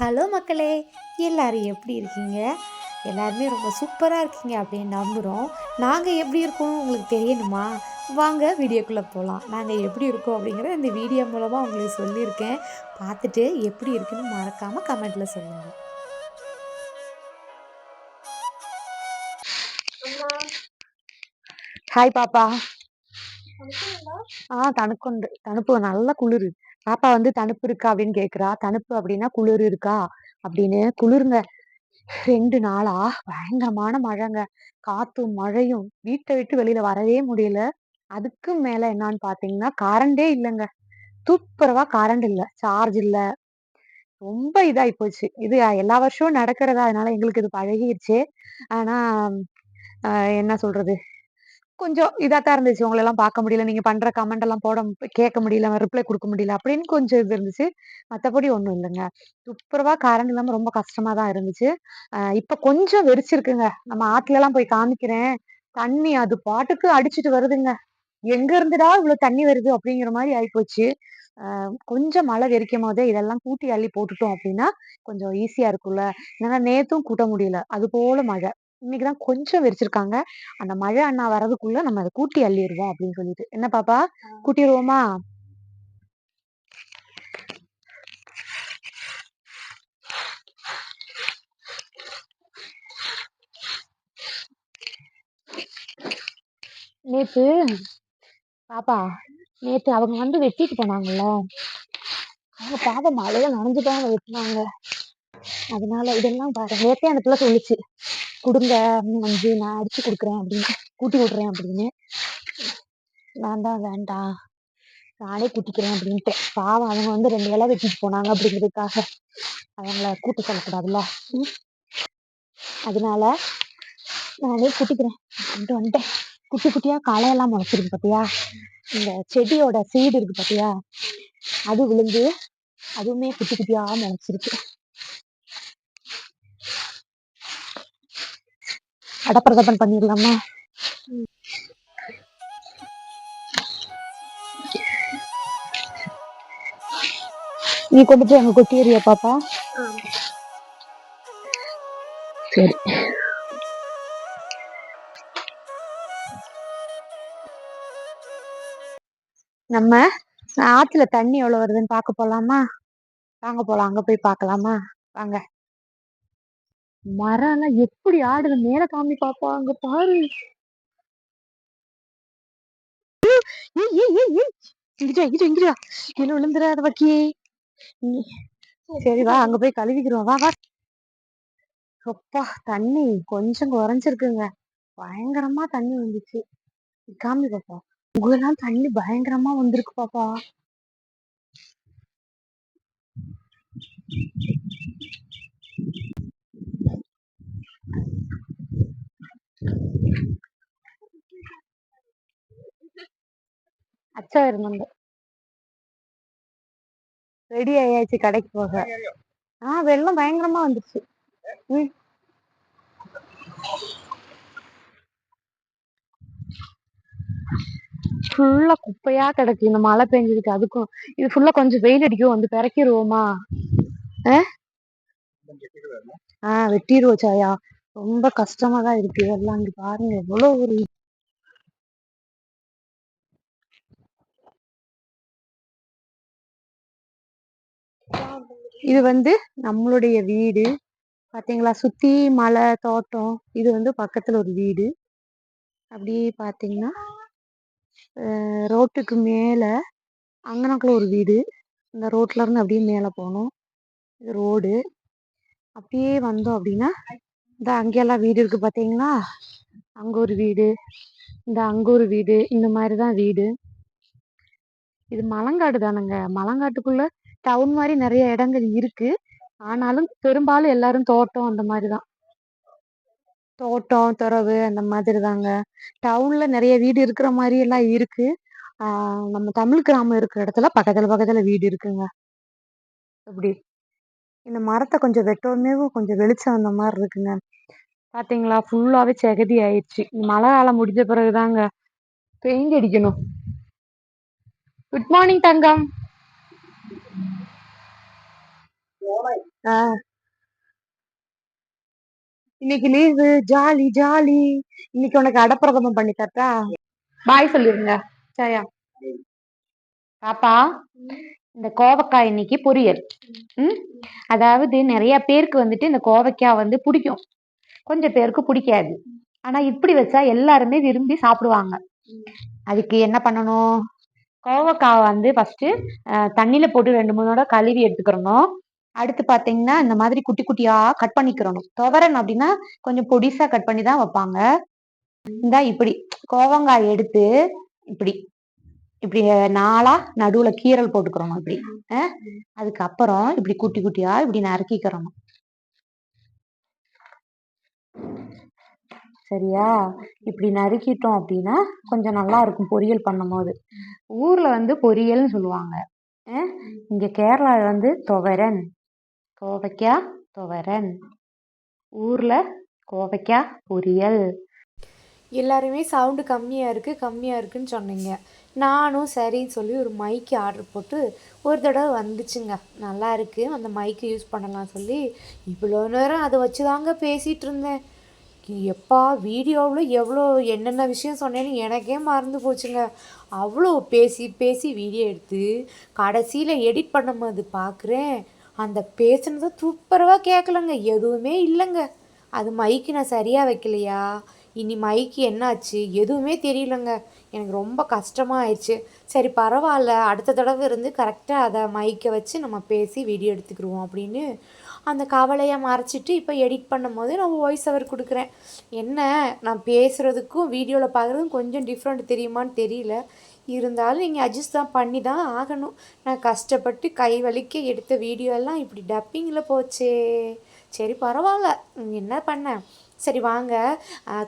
Hello மக்களே எல்லாரும் எப்படி இருக்கீங்க? எல்லாருமே ரொம்ப சூப்பராக இருக்கீங்க அப்படின்னு நம்புகிறோம் நாங்கள் எப்படி இருக்கோம்? உங்களுக்கு தெரியணுமா? வாங்க வீடியோக்குள்ளே போகலாம் நாங்கள் எப்படி இருக்கோம் அப்படிங்கிறத இந்த வீடியோ மூலமாக உங்களுக்கு சொல்லியிருக்கேன். பார்த்துட்டு எப்படி இருக்குன்னு மறக்காமல் கமெண்ட்டில் சொல்லுங்கள் ஹாய் பாப்பா. ஆ தணுக்குண்டு தணுப்பு நல்ல குளிர். பாப்பா வந்து தணுப்பு இருக்கா? அப்படின்னு கேக்குறா தணுப்பு அப்படின்னா குளிர் இருக்கா? அப்படின்னு. குளிருங்க. ரெண்டு நாளா பயங்கரமான மழைங்க. காத்தும் மழையும். வீட்டை விட்டு வெளியில வரவே முடியல. அதுக்கும் மேல என்னன்னு பாத்தீங்கன்னா கரண்டே இல்லைங்க. துப்புரவா கரண்ட் இல்ல. சார்ஜ் இல்ல. ரொம்ப இதாகி போச்சு. இது எல்லா வருஷமும் நடக்கிறதா? அதனால எங்களுக்கு இது பழகிருச்சு. ஆனா என்ன சொல்றது? கொஞ்சம் இதா தான் இருந்துச்சு. உங்களை எல்லாம் பார்க்க முடியல. நீங்க பண்ற கமெண்ட் எல்லாம் போட கேட்க முடியல. ரிப்ளை கொடுக்க முடியல. அப்படின்னு கொஞ்சம் இது இருந்துச்சு. மத்தபடி ஒண்ணும் இல்லைங்க. துப்புரவா கரண்ட் இல்லாம ரொம்ப கஷ்டமா தான் இருந்துச்சு. ஆஹ் இப்ப கொஞ்சம் வெறிச்சிருக்குங்க நம்ம ஆத்துல எல்லாம் போய் காமிக்கிறேன். தண்ணி அது பாட்டுக்கு அடிச்சிட்டு வருதுங்க. எங்க இருந்துடா இவ்வளவு தண்ணி வருது? அப்படிங்கிற மாதிரி ஆயிப்போச்சு. கொஞ்சம் மழை வெறிக்கும் போதே இதெல்லாம் கூட்டி அள்ளி போட்டுட்டோம் அப்படின்னா கொஞ்சம் ஈஸியா இருக்கும்ல. ஏன்னா நேத்தும் கூட்ட முடியல. அது போல மழை. இன்னைக்குதான் கொஞ்சம் வெறிச்சிருக்காங்க அந்த மழை அண்ணா வர்றதுக்குள்ள நம்ம அதை கூட்டி அள்ளிடுவோம் அப்படின்னு சொல்லிட்டு. என்ன பாப்பா? கூட்டிடுவோமா நேத்து பாப்பா நேத்து அவங்க வந்து வெட்டிட்டு போனாங்கல்ல. அவங்க பாவம் மழையில நனைஞ்சுட்டாங்க வெட்டினாங்க. அதனால இதெல்லாம் பாரு நேத்தே அந்த பிள்ளை சொல்லுச்சு. கொடுங்க வந்து நான் அடிச்சு கொடுக்குறேன் அப்படின்னு கூட்டி விடுறேன் அப்படின்னு. நான் தான் வேண்டாம் நானே கூட்டிக்கிறேன் அப்படின்ட்டு. பாவம் அவங்க வந்து ரெண்டு வேலை வெட்டிட்டு போனாங்க அப்படிங்கிறதுக்காக அவங்கள கூட்ட சொல்லக்கூடாதுல்ல? அதனால நானே கூட்டிக்கிறேன் அப்படின்ட்டு வந்துட்டேன். குட்டி குட்டியா களையெல்லாம் முளைச்சிருக்கு பாத்தியா? இந்த செடியோட சீடு இருக்கு பாத்தியா? அது விழுந்து அதுவுமே குட்டி குட்டியா முளைச்சிருக்கு. அடப்பிரதப்பன் பண்ணிடலாமா? நீ கொண்டு போய் அங்க கொட்டிடுறியா பாப்பா? சரி. நம்ம ஆத்துல தண்ணி எவ்வளவு வருதுன்னு பாக்க போலாமா? வாங்க போலாம் அங்க போய் பாக்கலாமா வாங்க. மரம் எல்லாம் எப்படி ஆடுது? மேல காமி பாப்பா அங்க பாரு. கீழே விழுந்துடாத வக்கி? சரி வா அங்க போய் கழுவிக்கிறோம். வா வா. அப்பா தண்ணி கொஞ்சம் குறைஞ்சிருக்குங்க. பயங்கரமா தண்ணி வந்துச்சு. காமி பாப்பா. உங்களெல்லாம் தண்ணி பயங்கரமா வந்திருக்கு பாப்பா. அச்சா இருந்தது. ரெடி ஆயாச்சு கடைக்கு போக. ஆஹ் வெள்ளம் பயங்கரமா வந்துருச்சு. ஃபுல்லா குப்பையா கிடக்கு. இந்த மழை பெஞ்சதுக்கு அதுக்கும் இது ஃபுல்லா கொஞ்சம் வெயில் அடிக்கும். வந்து பிறக்கிருவோமா ஆஹ் வெட்டிடுவோம் சாயா ரொம்ப கஷ்டமா தான் இருக்கு. எல்லாம் இங்க பாருங்க. எவ்வளவு ஒரு இது. வந்து நம்மளுடைய வீடு. பாத்தீங்களா? சுத்தி மலை தோட்டம். இது வந்து பக்கத்துல ஒரு வீடு. அப்படியே பாத்தீங்கன்னா ரோட்டுக்கு மேல அங்கனக்குள்ள ஒரு வீடு. இந்த ரோட்ல இருந்து அப்படியே மேல போனோம். இது ரோடு. அப்படியே வந்தோம் அப்படின்னா இந்த அங்கெல்லாம் வீடு இருக்குது பார்த்தீங்களா அங்கே ஒரு வீடு இந்த அங்கே ஒரு வீடு இந்த மாதிரி தான் வீடு. இது மலங்காடு தானுங்க. மலங்காட்டுக்குள்ள டவுன் மாதிரி நிறைய இடங்கள் இருக்கு. ஆனாலும் பெரும்பாலும் எல்லாரும் தோட்டம் அந்த மாதிரி தான் தோட்டம் துறவு அந்த மாதிரி தாங்க டவுன்ல நிறைய வீடு இருக்கிற மாதிரி எல்லாம் இருக்கு. ஆஹ் நம்ம தமிழ் கிராமம் இருக்கிற இடத்துல பக்கத்துல பக்கத்துல வீடு இருக்குங்க. அப்படி. இந்த மரத்தை கொஞ்சம் வெட்டவுமே கொஞ்சம் வெளிச்சம் வந்த மாதிரி இருக்குங்க. பாத்தீங்களா? ஃபுல்லாவே செகதி ஆயிடுச்சு. மழை காலம் முடிஞ்ச பிறகுதாங்க பெயிண்ட் அடிக்கணும். குட் மார்னிங் தங்கம். இன்னைக்கு லீவு ஜாலி ஜாலி இன்னைக்கு உனக்கு அடப்பிரதமம் பண்ணி தரட்டா பாய் சொல்லிருங்க. சரியா பாப்பா. இந்த கோவக்காய் இன்னைக்கு பொரியல். ம்? அதாவது நிறைய பேருக்கு வந்துட்டு இந்த கோவக்காய் வந்து பிடிக்கும். கொஞ்சம் பேருக்கு பிடிக்காது. ஆனா இப்படி வச்சா எல்லாருமே விரும்பி சாப்பிடுவாங்க. அதுக்கு என்ன பண்ணணும்? கோவக்காய் வந்து ஃபர்ஸ்ட் தண்ணியில போட்டு ரெண்டு மூணு கழுவி எடுத்துக்கிறணும். அடுத்து பாத்தீங்கன்னா இந்த மாதிரி குட்டி குட்டியா கட் பண்ணிக்கிறணும். துவரன் அப்படின்னா கொஞ்சம் பொடிசா கட் பண்ணி தான் வைப்பாங்க. இந்தா இப்படி கோவங்காய் எடுத்து இப்படி இப்படி நாளா நடுவுல கீரல் போட்டுக்கிறணும் இப்படி அதுக்கப்புறம் இப்படி குட்டி குட்டியா இப்படி நறுக்கிக்கிறணும் சரியா? இப்படி நறுக்கிட்டோம் அப்படின்னா கொஞ்சம் நல்லா இருக்கும் பொரியல் பண்ணும்போது. ஊர்ல வந்து பொரியல்னு சொல்லுவாங்க. இங்க கேரளால வந்து துவரன் கோவைக்காய் துவரன். ஊர்ல கோவைக்காய் பொரியல். எல்லாருமே சவுண்டு கம்மியாக இருக்குது கம்மியாக இருக்குன்னு சொன்னீங்க. நானும் சரின்னு சொல்லி ஒரு மைக்கு ஆர்டர் போட்டு ஒரு தடவை வந்துச்சுங்க. நல்லா இருக்குது அந்த மைக்கு யூஸ் பண்ணலாம் சொல்லி இவ்வளோ நேரம் அதை வச்சு தாங்க பேசிகிட்டு இருந்தேன். எப்பா வீடியோவில் எவ்வளோ என்னென்ன விஷயம் சொன்னேன்னு எனக்கே மறந்து போச்சுங்க. அவ்வளோ பேசி பேசி வீடியோ எடுத்து கடைசியில் எடிட் பண்ணும்போது பார்க்குறேன் அந்த பேசுனதை சூப்பராக கேட்கலங்க எதுவுமே இல்லைங்க. அது மைக்கு நான் சரியாக வைக்கலையா? இனி மைக்கு என்னாச்சு? எதுவுமே தெரியலங்க. எனக்கு ரொம்ப கஷ்டமாக ஆயிடுச்சு சரி பரவாயில்ல. அடுத்த தடவை இருந்து கரெக்டாக அதை மைக்கை வச்சு நம்ம பேசி வீடியோ எடுத்துக்கிடுவோம் அப்படின்னு அந்த கவலையை மறைச்சிட்டு இப்போ எடிட் பண்ணும்போது நான் வாய்ஸ் அவர் கொடுக்குறேன். என்ன? நான் பேசுகிறதுக்கும் வீடியோவில் பார்க்குறதுக்கும் கொஞ்சம் டிஃப்ரெண்ட் தெரியுமான்னு தெரியல. இருந்தாலும் நீங்கள் அட்ஜஸ்ட் தான் பண்ணி தான் ஆகணும். நான் கஷ்டப்பட்டு கை வலிக்க எடுத்த வீடியோ எல்லாம் இப்படி டப்பிங்கில் போச்சே. சரி பரவாயில்ல. என்ன பண்ணேன் சரி வாங்க.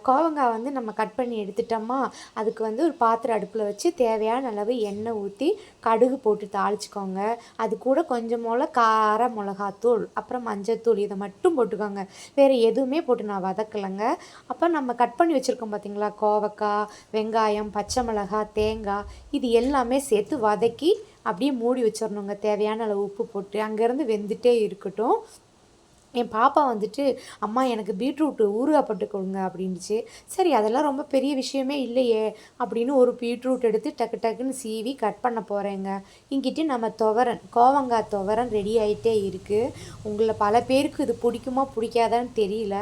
கோவங்காய் வந்து நம்ம கட் பண்ணி எடுத்துட்டோமா? அதுக்கு வந்து ஒரு பாத்திரம் அடுப்பில் வச்சு தேவையான அளவு எண்ணெய் ஊற்றி கடுகு போட்டு தாளிச்சிக்கோங்க. அது கூட கொஞ்சம் கார மிளகாத்தூள் அப்புறம் மஞ்சத்தூள் இதை மட்டும் போட்டுக்கோங்க. வேறு எதுவுமே போட்டு நான் வதக்கலைங்க. அப்போ நம்ம கட் பண்ணி வச்சுருக்கோம் பார்த்தீங்களா கோவக்காய் வெங்காயம் பச்சை மிளகாய் தேங்காய் இது எல்லாமே சேர்த்து வதக்கி அப்படியே மூடி வச்சிடணுங்க தேவையான அளவு உப்பு போட்டு அங்கேருந்து வெந்துட்டே இருக்கட்டும். என் பாப்பா வந்துட்டு அம்மா எனக்கு பீட்ரூட்டு ஊறுகாய் போட்டு கொடுங்க அப்படின்ச்சு சரி அதெல்லாம் ரொம்ப பெரிய விஷயமே இல்லையே அப்படின்னு ஒரு பீட்ரூட் எடுத்து டக்கு டக்குன்னு சீவி கட் பண்ண போகிறேங்க இங்கிட்டு நம்ம துவரன் கோவங்காய் துவரன் ரெடி ஆகிட்டே இருக்குது உங்களை பல பேருக்கு இது பிடிக்குமா பிடிக்காதான்னு தெரியல.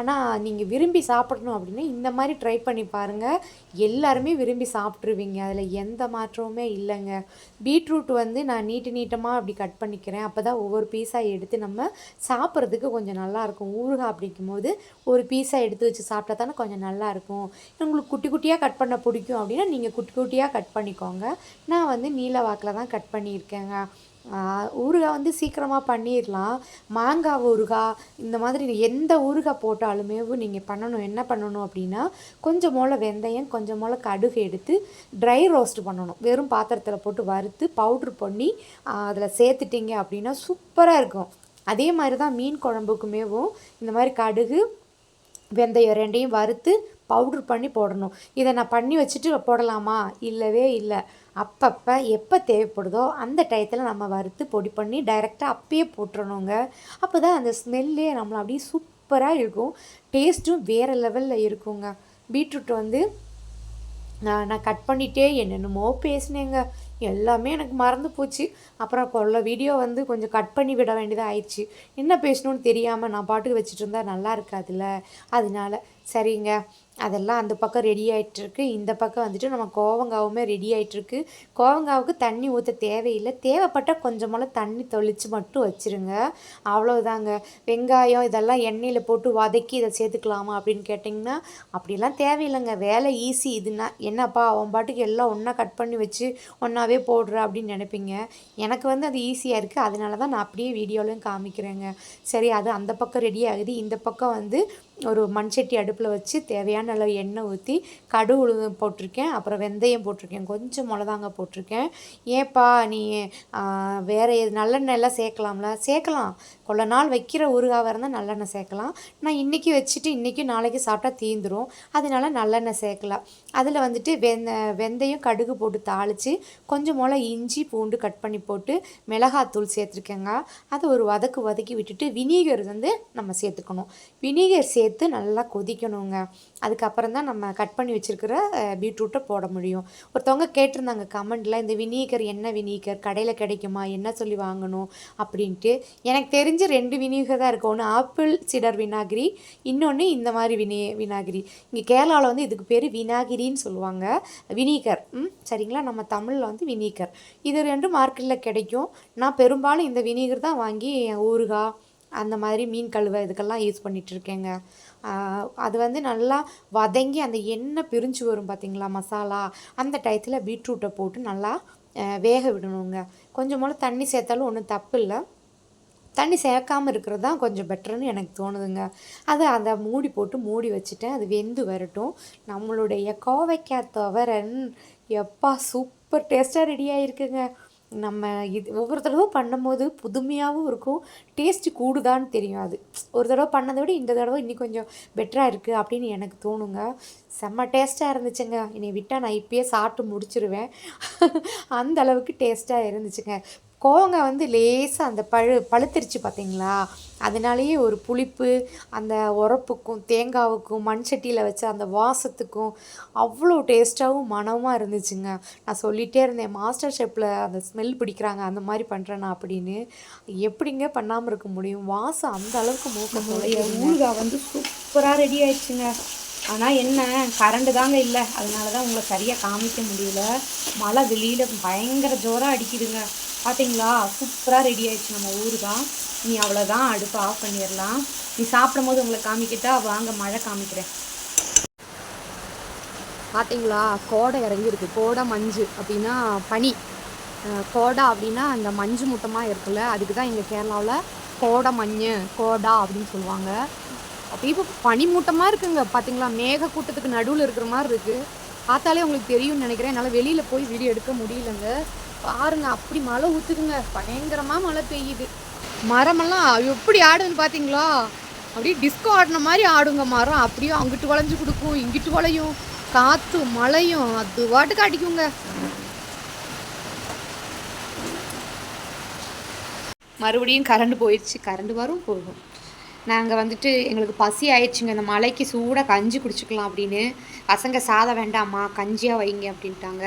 ஆனால் நீங்கள் விரும்பி சாப்பிடணும் அப்படின்னா இந்த மாதிரி ட்ரை பண்ணி பாருங்கள் எல்லாருமே விரும்பி சாப்பிட்ருவீங்க அதில் எந்த மாற்றமுமே இல்லைங்க. பீட்ரூட் வந்து நான் நீட்டு நீட்டமாக அப்படி கட் பண்ணிக்கிறேன். அப்போ தான் ஒவ்வொரு பீஸாக எடுத்து நம்ம சாப்பிட்றது சாப்பிட்றதுக்கு கொஞ்சம் நல்லாயிருக்கும். ஊறுகாய் அப்படிக்கும் போது ஒரு பீஸாக எடுத்து வச்சு சாப்பிட்டா தானே கொஞ்சம் நல்லாயிருக்கும். உங்களுக்கு குட்டி குட்டியாக கட் பண்ண பிடிக்கும் அப்படின்னா நீங்கள் குட்டி குட்டியாக கட் பண்ணிக்கோங்க. நான் வந்து நீல வாக்கில் தான் கட் பண்ணியிருக்கேங்க. ஊறுகாய் வந்து சீக்கிரமாக பண்ணிடலாம் மாங்காய் ஊறுகாய் இந்த மாதிரி எந்த ஊறுகாய் போட்டாலுமே நீங்கள் பண்ணணும். என்ன பண்ணணும் அப்படின்னா கொஞ்சம் போல் வெந்தயம் கொஞ்சம் போல் கடுகு எடுத்து ட்ரை ரோஸ்ட் பண்ணணும். வெறும் பாத்திரத்தில் போட்டு வறுத்து பவுட்ரு பண்ணி அதில் சேர்த்துட்டிங்க அப்படின்னா சூப்பராக இருக்கும். அதே மாதிரி தான் மீன் குழம்புக்குமேவும் இந்த மாதிரி கடுகு வெந்தயம் ரெண்டையும் வறுத்து பவுட்ரு பண்ணி போடணும். இதை நான் பண்ணி வச்சுட்டு போடலாமா? இல்லவே இல்லை. அப்பப்போ எப்போ தேவைப்படுதோ அந்த டயத்தில் நம்ம வறுத்து பொடி பண்ணி டைரெக்டாக அப்பயே போட்டுறணுங்க. அப்போ தான் அந்த ஸ்மெல்லே நம்மளை அப்படியே சூப்பராக இருக்கும். டேஸ்ட்டும் வேறு லெவலில் இருக்குங்க. பீட்ரூட் வந்து நான் நான் கட் பண்ணிகிட்டே என்னென்னமோ பேசினேங்க. எல்லாமே எனக்கு மறந்து போச்சு. அப்புறம் கொள்ள வீடியோ வந்து கொஞ்சம் கட் பண்ணி விட வேண்டியதாக ஆயிடுச்சு. என்ன பேசணும்னு தெரியாமல் நான் பாட்டுக்கு வச்சுட்டு இருந்தால் நல்லா இருக்காதுல்ல? அதனால சரிங்க. அதெல்லாம் அந்த பக்கம் ரெடி ஆகிட்டுருக்கு இந்த பக்கம் வந்துட்டு நம்ம கோவங்காவுமே ரெடி ஆகிட்டுருக்கு கோவங்காவுக்கு தண்ணி ஊற்ற தேவையில்லை. தேவைப்பட்டால் கொஞ்சமெல்லாம் தண்ணி தொளித்து மட்டும் வச்சுருங்க. அவ்வளோதாங்க வெங்காயம் இதெல்லாம் எண்ணெயில் போட்டு வதக்கி இதை சேர்த்துக்கலாமா அப்படின்னு கேட்டிங்கன்னா அப்படிலாம் தேவையில்லைங்க. வேலை ஈஸி இதுனா என்னப்பா அவன் பாட்டுக்கு எல்லாம் ஒன்றா கட் பண்ணி வச்சு ஒன்றாவே போடுற அப்படின்னு நினைப்பீங்க. எனக்கு வந்து அது ஈஸியாக இருக்குது அதனால தான் நான் அப்படியே வீடியோலையும் காமிக்கிறேங்க. சரி அது அந்த பக்கம் ரெடி ஆகுது. இந்த பக்கம் வந்து ஒரு மண் சட்டி அடுப்பில் வச்சு தேவையான அளவு எண்ணெய் ஊற்றி கடுகு உளுந்து போட்டிருக்கேன் அப்புறம் வெந்தயம் போட்டிருக்கேன் கொஞ்சம் மிளதாங்க போட்டிருக்கேன். ஏப்பா நீ வேறு எது நல்லெண்ணெய் எல்லாம் சேர்க்கலாம்ல? சேர்க்கலாம். கொள்ள நாள் வைக்கிற ஊறுகாவாக இருந்தால் நல்லெண்ணெய் சேர்க்கலாம். நான் இன்றைக்கி வச்சுட்டு இன்றைக்கும் நாளைக்கு சாப்பிட்டா தீந்துரும். அதனால நல்லெண்ணெய் சேர்க்கலாம். அதில் வந்துட்டு வெந்த வெந்தயம் கடுகு போட்டு தாளித்து கொஞ்சம் போல் இஞ்சி பூண்டு கட் பண்ணி போட்டு மிளகாத்தூள் சேர்த்துருக்கேங்க. அதை ஒரு வதக்கு வதக்கி விட்டுட்டு வினீகர் வந்து நம்ம சேர்த்துக்கணும். வினீகர் சேர்த்து நல்லா கொதிக்கணுங்க. அதுக்கப்புறம் தான் நம்ம கட் பண்ணி வச்சுருக்கிற பீட்ரூட்டை போட முடியும். ஒருத்தவங்க கேட்டிருந்தாங்க கமெண்டில் இந்த வினீகர் என்ன வினீகர்? கடையில் கிடைக்குமா? என்ன சொல்லி வாங்கணும்? அப்படின்ட்டு. எனக்கு தெரிஞ்சு ரெண்டு வினீகர் தான் இருக்கும் ஒன்று ஆப்பிள் சிடர் வினாகிரி இன்னொன்று இந்த மாதிரி வினி வினாகிரி இங்கே கேரளாவில் வந்து இதுக்கு பேர் வினாகிரின்னு சொல்லுவாங்க. வினீகர். ம் சரிங்களா? நம்ம தமிழில் வந்து வினீகர். இது ரெண்டும் மார்க்கெட்டில் கிடைக்கும். நான் பெரும்பாலும் இந்த வினீகர் தான் வாங்கி என் ஊறுகாய் அந்த மாதிரி மீன் கழுவ இதுக்கெல்லாம் யூஸ் பண்ணிகிட்டு இருக்கேங்க அது வந்து நல்லா வதங்கி அந்த எண்ணெய் பிரிஞ்சு வரும் பார்த்திங்களா மசாலா? அந்த டயத்தில் பீட்ரூட்டை போட்டு நல்லா வேக விடணுங்க. கொஞ்சம் போல் தண்ணி சேர்த்தாலும் ஒன்றும் தப்பு இல்லை. தண்ணி சேர்க்காமல் இருக்கிறது தான் கொஞ்சம் பெட்டர்னு எனக்கு தோணுதுங்க. அதை அதை மூடி போட்டு மூடி வச்சுட்டேன். அது வெந்து வரட்டும். நம்மளுடைய கோவைக்காய் துவரன் எப்பா சூப்பர் டேஸ்ட்டாக ரெடி ஆகிருக்குங்க நம்ம இது ஒவ்வொரு தடவை பண்ணும்போது புதுமையாகவும் இருக்கும். டேஸ்ட்டு கூடுதான்னு தெரியும் அது. ஒரு தடவை பண்ணதை விட இந்த தடவை இன்னும் கொஞ்சம் பெட்டராக இருக்குது அப்படின்னு எனக்கு தோணுங்க. செம்ம டேஸ்ட்டாக இருந்துச்சுங்க. என்னை விட்டால் நான் இப்பயே சாப்பிட்டு முடிச்சிருவேன். அந்த அளவுக்கு டேஸ்ட்டாக இருந்துச்சுங்க. கோவங்காய் வந்து லேசாக அந்த பழு பழுத்திருச்சு பார்த்தீங்களா அதனாலேயே ஒரு புளிப்பு அந்த உரப்புக்கும் தேங்காவுக்கும் மண் சட்டியில் வச்ச அந்த வாசத்துக்கும் அவ்வளோ டேஸ்ட்டாகவும் மனமாக இருந்துச்சுங்க. நான் சொல்லிகிட்டே இருந்தேன் மாஸ்டர் ஷெஃப்பில் அந்த ஸ்மெல் பிடிக்கிறாங்க அந்த மாதிரி பண்ணுறேனா அப்படின்னு. எப்படிங்க பண்ணாமல் இருக்க முடியும்? வாசம் அந்த அளவுக்கு மூக்க ஊறுகாய் வந்து சூப்பராக ரெடி ஆயிடுச்சுங்க. ஆனால் என்ன கரண்டு தாங்க இல்லை. அதனால தான் உங்களை சரியாக காமிக்க முடியல. மழை வெளியில் பயங்கர ஜோராக அடிக்குதுங்க. பார்த்தீங்களா சூப்பராக ரெடி ஆயிடுச்சு நம்ம ஊறுகாய் நீ அவ்வளோதான் அடுப்பு ஆஃப் பண்ணிடலாம். நீ சாப்பிடும் போது உங்களை காமிக்கிட்டா வாங்க மழை காமிக்கிறேன். பார்த்தீங்களா கோடை இறங்கியிருக்கு. கோடை மஞ்சு அப்படின்னா பனி. கோடா அப்படின்னா அந்த மஞ்சு மூட்டமாக இருக்குல்ல அதுக்கு தான் எங்கள் கேரளாவில் கோடை மஞ்சு கோடா அப்படின்னு சொல்லுவாங்க. அப்போ இப்போ பனி மூட்டமாக இருக்குங்க. பார்த்தீங்களா மேக கூட்டத்துக்கு நடுவில் இருக்கிற மாதிரி இருக்குது பார்த்தாலே உங்களுக்கு தெரியும்னு நினைக்கிறேன். என்னால் வெளியில் போய் வீடியோ எடுக்க முடியலங்க. பாருங்க அப்படி மழை ஊற்றுக்குங்க பயங்கரமாக மழை பெய்யுது. மரமெல்லாம் எப்படி ஆடுதுன்னு பார்த்தீங்களா அப்படியே டிஸ்கோ ஆடின மாதிரி ஆடுங்க மரம். அப்படியே அங்கிட்டு வளைஞ்சு கொடுக்கும் இங்கிட்டு வளையும். காற்று மழையும் அது வாட்டுக்கு அடிக்குங்க. மறுபடியும் கரண்ட் போயிடுச்சு. கரண்ட் வரும் போகும். நாங்கள் வந்துட்டு எங்களுக்கு பசி ஆயிடுச்சுங்க. இந்த மலைக்கு சூடாக கஞ்சி குடிச்சிக்கலாம் அப்படின்னு. பசங்க சாதம் வேண்டாம்மா கஞ்சியாக வைங்க அப்படின்ட்டாங்க.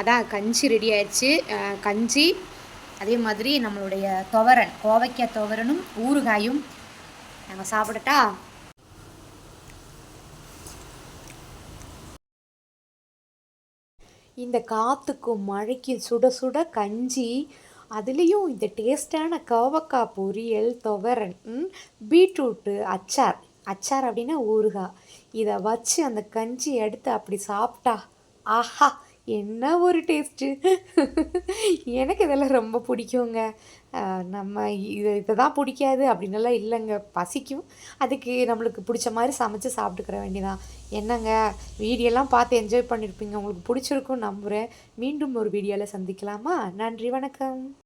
அதான் கஞ்சி ரெடி ஆயிடுச்சு. கஞ்சி அதே மாதிரி நம்மளுடைய துவரன் கோவைக்காய் துவரனும் ஊறுகாயும் நாங்கள் சாப்பிடட்டா? இந்த காற்றுக்கும் மழைக்கும் சுட சுட கஞ்சி அதுலேயும் இந்த டேஸ்டான கோவக்காய் பொரியல் துவரன் பீட்ரூட்டு அச்சார். அச்சார் அப்படின்னா ஊறுகாய். இதை வச்சு அந்த கஞ்சி எடுத்து அப்படி சாப்பிட்டா ஆஹா என்ன ஒரு டேஸ்ட்டு எனக்கு இதெல்லாம் ரொம்ப பிடிக்குங்க. நம்ம இது இதை தான் பிடிக்காது அப்படின்னலாம் இல்லைங்க. பசிக்கும். அதுக்கு நம்மளுக்கு பிடிச்ச மாதிரி சமைச்சு சாப்பிட்டுக்கிற வேண்டியதான் என்னங்க? வீடியோலாம் பார்த்து என்ஜாய் பண்ணியிருப்பீங்க உங்களுக்கு பிடிச்சிருக்கும் நம்புகிறேன் மீண்டும் ஒரு வீடியோவில் சந்திக்கலாமா? நன்றி வணக்கம்.